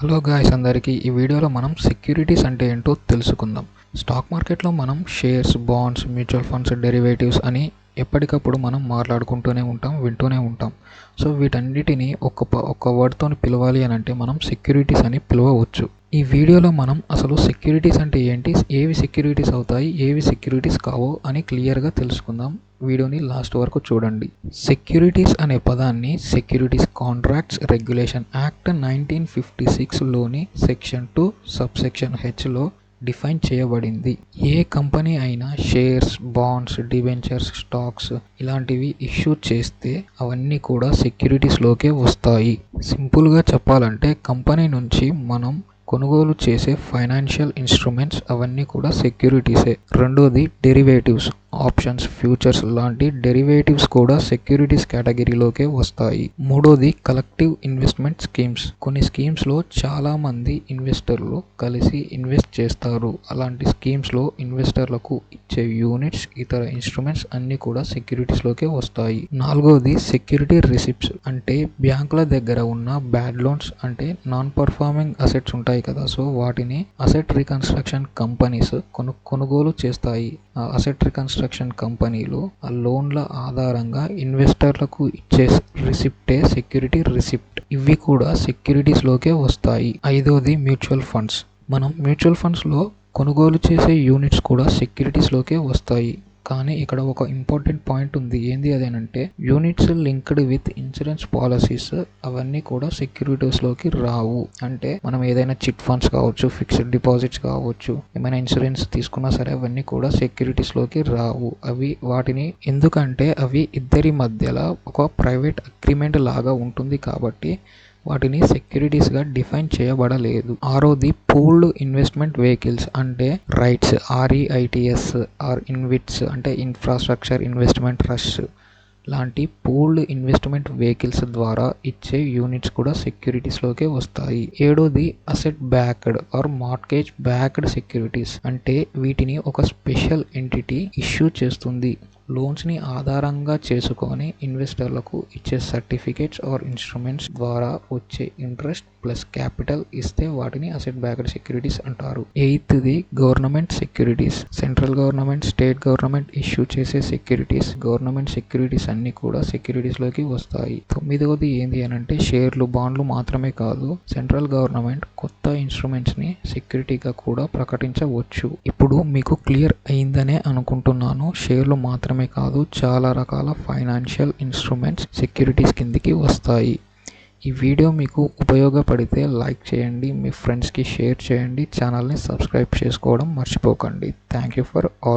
Hello guys అందరికీ ఈ వీడియోలో మనం సెక్యూరిటీస్ అంటే ఏంటో తెలుసుకుందాం. స్టాక్ మార్కెట్లో మనం shares bonds mutual funds derivatives అని ఎప్పటికప్పుడు మనం మాట్లాడుకుంటూనే ఉంటాం వింటూనే ఉంటాం. సో వీటన్నిటిని ఒక ఒక వర్డ్తో పిలవాలి అని అంటే మనం సెక్యూరిటీస్ అని పిలవవచ్చు. ఈ వీడియోలో మనం అసలు సెక్యూరిటీస్ అంటే ఏంటి ఏవి సెక్యూరిటీస్ అవుతాయి ఏవి సెక్యూరిటీస్ కావో అని క్లియర్గా తెలుసుకుందాం. వీడియోని లాస్ట్ వరకు చూడండి. సెక్యూరిటీస్ అనే పదాన్ని securities contracts regulation act nineteen fifty సిక్స్లోని section two sub section హెచ్లో డిఫైన్ చేయబడింది. ఏ కంపెనీ అయినా షేర్స్ బాండ్స్ డిబెంచర్స్ స్టాక్స్ ఇలాంటివి ఇష్యూ చేస్తే అవన్నీ కూడా సెక్యూరిటీస్లోకే వస్తాయి. సింపుల్గా చెప్పాలంటే కంపెనీ నుంచి మనం కొనుగోలు చేసే ఫైనాన్షియల్ ఇన్స్ట్రుమెంట్స్ అవన్నీ కూడా సెక్యూరిటీసే. రెండోది డెరివేటివ్స్. ఆప్షన్స్ ఫ్యూచర్స్ లాంటి డెరివేటివ్స్ కూడా సెక్యూరిటీస్ కేటగిరీలోకే వస్తాయి. మూడోది కలెక్టివ్ ఇన్వెస్ట్మెంట్ స్కీమ్స్. కొన్ని స్కీమ్స్లో చాలా మంది ఇన్వెస్టర్లు కలిసి ఇన్వెస్ట్ చేస్తారు. అలాంటి స్కీమ్స్లో ఇన్వెస్టర్లకు ఇచ్చే యూనిట్స్ ఇతర ఇన్స్ట్రుమెంట్స్ అన్నీ కూడా సెక్యూరిటీస్లోకే వస్తాయి. నాలుగోది సెక్యూరిటీ రిసిప్ట్స్. అంటే బ్యాంకుల దగ్గర ఉన్న బ్యాడ్ లోన్స్ అంటే నాన్ పర్ఫార్మింగ్ అసెట్స్ ఉంటాయి కదా సో వాటిని అసెట్ రికన్స్ట్రక్షన్ కంపెనీస్ కొను కొనుగోలు చేస్తాయి. ఆ అసెట్ రీకన్స్ట్రక్షన్ కంపెనీలు ఆ లోన్ల ఆధారంగా ఇన్వెస్టర్లకు ఇచ్చే రిసిప్టే సెక్యూరిటీ రిసిప్ట్. ఇవి కూడా సెక్యూరిటీస్లోకే వస్తాయి. ఐదోది మ్యూచువల్ ఫండ్స్. మనం మ్యూచువల్ ఫండ్స్లో కొనుగోలు చేసే యూనిట్స్ కూడా సెక్యూరిటీస్లోకే వస్తాయి. కానీ ఇక్కడ ఒక ఇంపార్టెంట్ పాయింట్ ఉంది. ఏంది అదేనంటే units linked with insurance policies అవన్నీ కూడా సెక్యూరిటీస్లోకి రావు. అంటే మనం ఏదైనా చిట్ ఫండ్స్ కావచ్చు ఫిక్స్డ్ డిపాజిట్స్ కావచ్చు ఏమైనా ఇన్సూరెన్స్ తీసుకున్నా సరే అవన్నీ కూడా సెక్యూరిటీస్లోకి రావు. అవి వాటిని ఎందుకంటే అవి ఇద్దరి మధ్యలో ఒక ప్రైవేట్ అగ్రిమెంట్ లాగా ఉంటుంది కాబట్టి వాటిని సెక్యూరిటీస్గా డిఫైన్ చేయబడలేదు. ఆరోది పూల్డ్ ఇన్వెస్ట్మెంట్ వెహికల్స్ అంటే రైట్స్ ఆర్ఈఐటిఎస్ ఆర్ ఇన్విట్స్ అంటే ఇన్ఫ్రాస్ట్రక్చర్ ఇన్వెస్ట్మెంట్ రష్ లాంటి పూల్డ్ ఇన్వెస్ట్మెంట్ వెహికల్స్ ద్వారా ఇచ్చే యూనిట్స్ కూడా సెక్యూరిటీస్లోకే వస్తాయి. ఏడోది asset backed or mortgage backed securities అంటే వీటిని ఒక స్పెషల్ ఎంటిటీ ఇష్యూ చేస్తుంది. లోన్స్ని ఆధారంగా చేసుకొని ఇన్వెస్టర్లకు ఇచ్చే సర్టిఫికేట్స్ ఆర్ ఇన్స్ట్రుమెంట్స్ ద్వారా వచ్చే ఇంట్రెస్ట్ ప్లస్ క్యాపిటల్ ఇస్తే వాటిని అసెట్ బ్యాక్డ్ సెక్యూరిటీస్ అంటారు. ఎయిత్ది government securities. Central government state government issue చేసే సెక్యూరిటీస్. గవర్నమెంట్ సెక్యూరిటీస్ అన్ని కూడా సెక్యూరిటీస్లోకి వస్తాయి. తొమ్మిదవది ఏంది అని అంటే షేర్లు బాండ్లు మాత్రమే కాదు సెంట్రల్ గవర్నమెంట్ కొత్త ఇన్స్ట్రుమెంట్స్ని సెక్యూరిటీగా కూడా ప్రకటించవచ్చు. ఇప్పుడు మీకు క్లియర్ అయిందనే అనుకుంటున్నాను. షేర్లు మాత్రమే మాత్రమే కాదు చాలా రకాల ఫైనాన్షియల్ ఇన్స్ట్రుమెంట్స్ సెక్యూరిటీస్ కిందికి వస్తాయి. ఈ వీడియో మీకు ఉపయోగపడితే లైక్ చేయండి మీ ఫ్రెండ్స్కి షేర్ చేయండి ఛానల్ని సబ్స్క్రైబ్ చేసుకోవడం మర్చిపోకండి. Thank you for all.